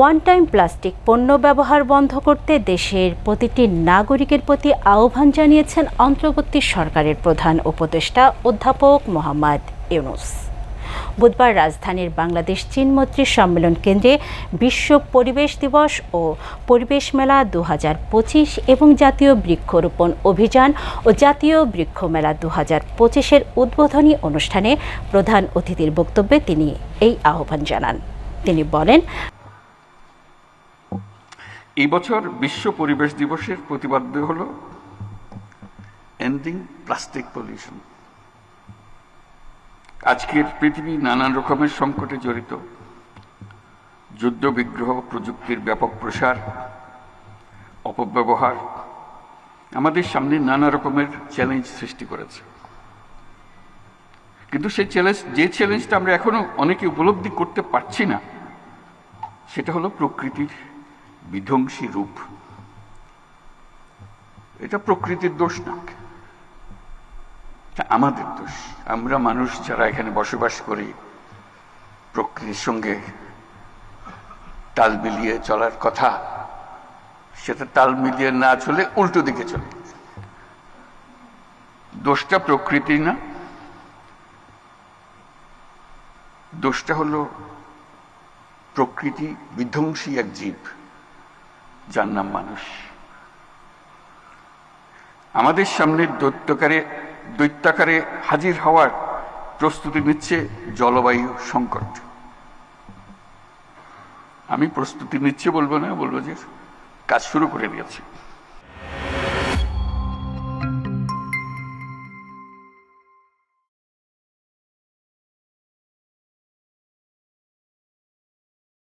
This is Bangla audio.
ওয়ান টাইম প্লাস্টিক পণ্য ব্যবহার বন্ধ করতে দেশের প্রতিটি নাগরিকের প্রতি আহ্বান জানিয়েছেন অন্তর্বর্তী সরকারের প্রধান উপদেষ্টা অধ্যাপক মোহাম্মদ ইউনুস। বুধবার রাজধানীর বাংলাদেশ চীন মৈত্রী সম্মেলন কেন্দ্রে বিশ্ব পরিবেশ দিবস ও পরিবেশ মেলা দু পঁচিশ এবং জাতীয় বৃক্ষরোপণ অভিযান ও জাতীয় বৃক্ষ মেলা দু হাজার পঁচিশের উদ্বোধনী অনুষ্ঠানে প্রধান অতিথির বক্তব্যে তিনি এই আহ্বান জানান। তিনি বলেন এই বছর বিশ্ব পরিবেশ দিবসের প্রতিপাদ্য হল এন্ডিং প্লাস্টিক পলিউশন আজকের পৃথিবী নানান রকমের সংকটে জড়িত। যুদ্ধ, বিগ্রহ, প্রযুক্তির ব্যাপক প্রসার, অপব্যবহার আমাদের সামনে নানা রকমের চ্যালেঞ্জ সৃষ্টি করেছে। কিন্তু সেই চ্যালেঞ্জ যে চ্যালেঞ্জটা আমরা এখনও অনেকে উপলব্ধি করতে পারছি না, সেটা হলো প্রকৃতির বিধ্বংসী রূপ। এটা প্রকৃতির দোষ না। আমাদের দোষ। আমরা মানুষ যারা এখানে বসবাস করি, প্রকৃতির সঙ্গে তাল মিলিয়ে চলার কথা, সেটা তাল মিলিয়ে না চলে উল্টো দিকে চলে। দোষটা প্রকৃতি না। দোষটা হলো প্রকৃতি বিধ্বংসী এক জীব। যার নাম মানুষ। আমাদের সামনে দৈত্যকারে, দৈত্যাকারে হাজির হওয়ার প্রস্তুতি নিচ্ছে জলবায়ু সংকট। আমি প্রস্তুতি নিচ্ছে বলব না, বলব যে কাজ শুরু করে দিয়েছে।